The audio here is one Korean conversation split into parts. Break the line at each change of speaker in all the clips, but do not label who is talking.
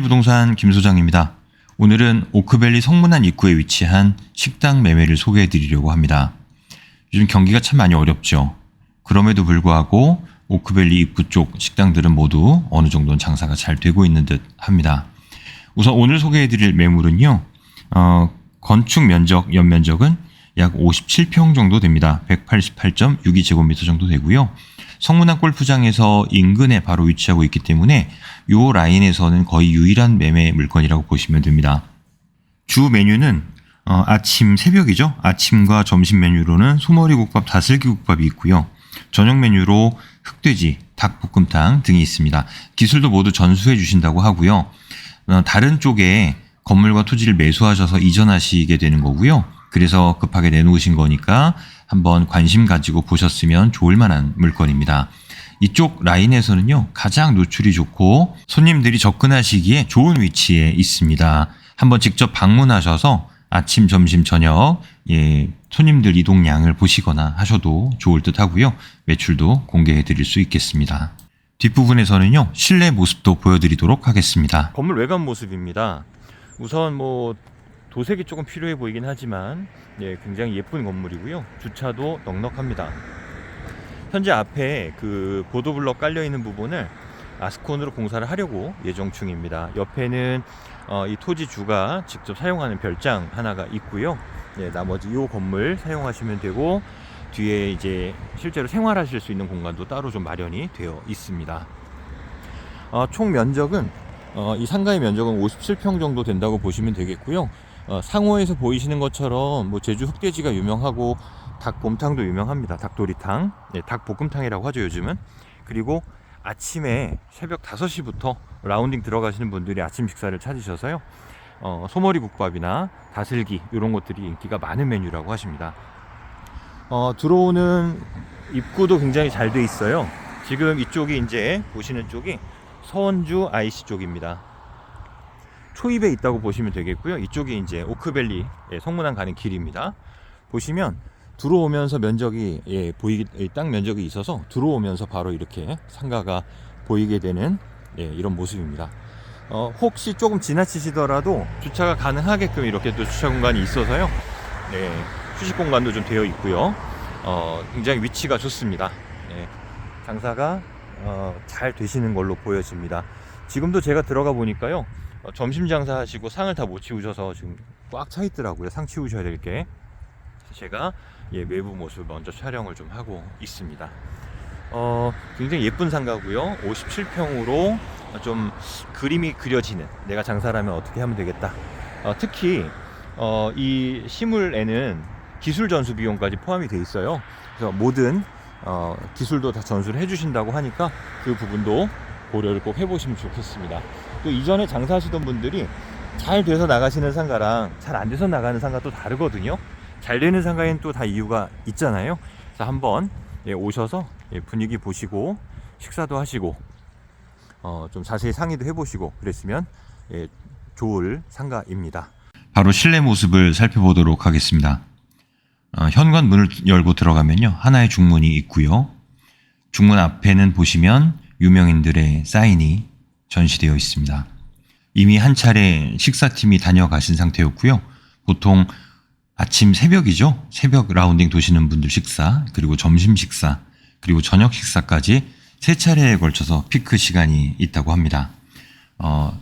신일부동산 김 소장입니다. 오늘은 오크밸리 성문안 입구에 위치한 식당 매매를 소개해 드리려고 합니다. 요즘 경기가 참 많이 어렵죠. 그럼에도 불구하고 오크밸리 입구 쪽 식당들은 모두 어느 정도는 장사가 잘 되고 있는 듯 합니다. 우선 오늘 소개해 드릴 매물은요. 어, 건축 면적, 연면적은 약 57평 정도 됩니다. 188.62제곱미터 정도 되고요. 성문안 골프장에서 인근에 바로 위치하고 있기 때문에 이 라인에서는 거의 유일한 매매 물건이라고 보시면 됩니다. 주 메뉴는 어, 아침 새벽이죠. 아침과 점심 메뉴로는 소머리 국밥, 다슬기 국밥이 있고요. 저녁 메뉴로 흑돼지, 닭볶음탕 등이 있습니다. 기술도 모두 전수해 주신다고 하고요. 어, 다른 쪽에 건물과 토지를 매수하셔서 이전하시게 되는 거고요. 그래서 급하게 내놓으신 거니까 한번 관심 가지고 보셨으면 좋을 만한 물건입니다. 이쪽 라인에서는요, 가장 노출이 좋고 손님들이 접근하시기에 좋은 위치에 있습니다. 한번 직접 방문하셔서 아침, 점심, 저녁, 예, 손님들 이동량을 보시거나 하셔도 좋을 듯 하고요. 매출도 공개해 드릴 수 있겠습니다. 뒷부분에서는요, 실내 모습도 보여드리도록 하겠습니다. 건물 외관 모습입니다. 우선 뭐 도색이 조금 필요해 보이긴 하지만 예, 굉장히 예쁜 건물이고요. 주차도 넉넉합니다. 현재 앞에 그 보도블럭 깔려 있는 부분을 아스콘으로 공사를 하려고 예정 중입니다. 옆에는 어, 이 토지주가 직접 사용하는 별장 하나가 있고요. 예, 나머지 이 건물 사용하시면 되고 뒤에 이제 실제로 생활하실 수 있는 공간도 따로 좀 마련이 되어 있습니다. 어, 총 면적은 어, 이 상가의 면적은 57평 정도 된다고 보시면 되겠고요. 어, 상호에서 보이시는 것처럼 뭐 제주 흑돼지가 유명하고 닭곰탕도 유명합니다. 닭도리탕, 네, 닭볶음탕이라고 하죠 요즘은. 그리고 아침에 새벽 5시부터 라운딩 들어가시는 분들이 아침 식사를 찾으셔서요. 어, 소머리 국밥이나 다슬기 이런 것들이 인기가 많은 메뉴라고 하십니다. 어, 들어오는 입구도 굉장히 잘 돼 있어요. 지금 이쪽이 이제 보시는 쪽이 서원주 IC 쪽입니다. 초입에 있다고 보시면 되겠고요. 이쪽이 이제 오크밸리 예, 성문안 가는 길입니다. 보시면 들어오면서 면적이 예, 보이기 예, 땅 면적이 있어서 들어오면서 바로 이렇게 상가가 보이게 되는 예, 이런 모습입니다. 어, 혹시 조금 지나치시더라도 주차가 가능하게끔 이렇게 또 주차 공간이 있어서요. 네, 휴식 공간도 좀 되어 있고요. 어, 굉장히 위치가 좋습니다. 네, 장사가 어, 잘 되시는 걸로 보여집니다. 지금도 제가 들어가 보니까요. 어, 점심 장사 하시고 상을 다 못 치우셔서 지금 꽉 차 있더라고요. 상 치우셔야 될 게. 제가 예, 외부 모습 먼저 촬영을 좀 하고 있습니다. 어, 굉장히 예쁜 상가고요. 57평으로 좀 그림이 그려지는 내가 장사라면 어떻게 하면 되겠다. 어, 특히 어, 이 시물에는 기술 전수 비용까지 포함이 돼 있어요. 그래서 모든 어, 기술도 다 전수를 해주신다고 하니까 그 부분도 고려를 꼭 해보시면 좋겠습니다. 또 이전에 장사하시던 분들이 잘 돼서 나가시는 상가랑 잘 안 돼서 나가는 상가 또 다르거든요. 잘 되는 상가에는 또다 이유가 있잖아요. 그래서 한번 예, 오셔서 예, 분위기 보시고 식사도 하시고 어, 좀 자세히 상의도 해보시고 그랬으면 예, 좋을 상가입니다. 바로 실내 모습을 살펴보도록 하겠습니다. 어, 현관 문을 열고 들어가면요 하나의 중문이 있고요. 중문 앞에는 보시면 유명인들의 사인이 전시되어 있습니다. 이미 한 차례 식사팀이 다녀가신 상태였고요. 보통 아침 새벽이죠. 새벽 라운딩 도시는 분들 식사, 그리고 점심 식사, 그리고 저녁 식사까지 세 차례에 걸쳐서 피크 시간이 있다고 합니다. 어,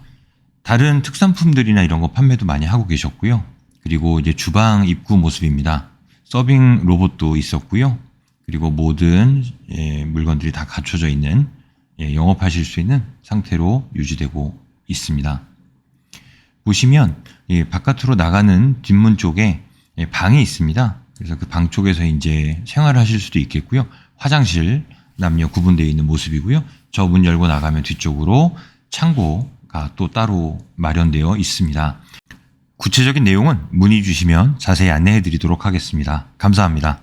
다른 특산품들이나 이런 거 판매도 많이 하고 계셨고요. 그리고 이제 주방 입구 모습입니다. 서빙 로봇도 있었고요. 그리고 모든 예, 물건들이 다 갖춰져 있는 예, 영업하실 수 있는 상태로 유지되고 있습니다. 보시면 예, 바깥으로 나가는 뒷문 쪽에 예, 방이 있습니다. 그래서 그 방 쪽에서 이제 생활하실 수도 있겠고요. 화장실 남녀 구분되어 있는 모습이고요. 저 문 열고 나가면 뒤쪽으로 창고가 또 따로 마련되어 있습니다. 구체적인 내용은 문의 주시면 자세히 안내해 드리도록 하겠습니다. 감사합니다.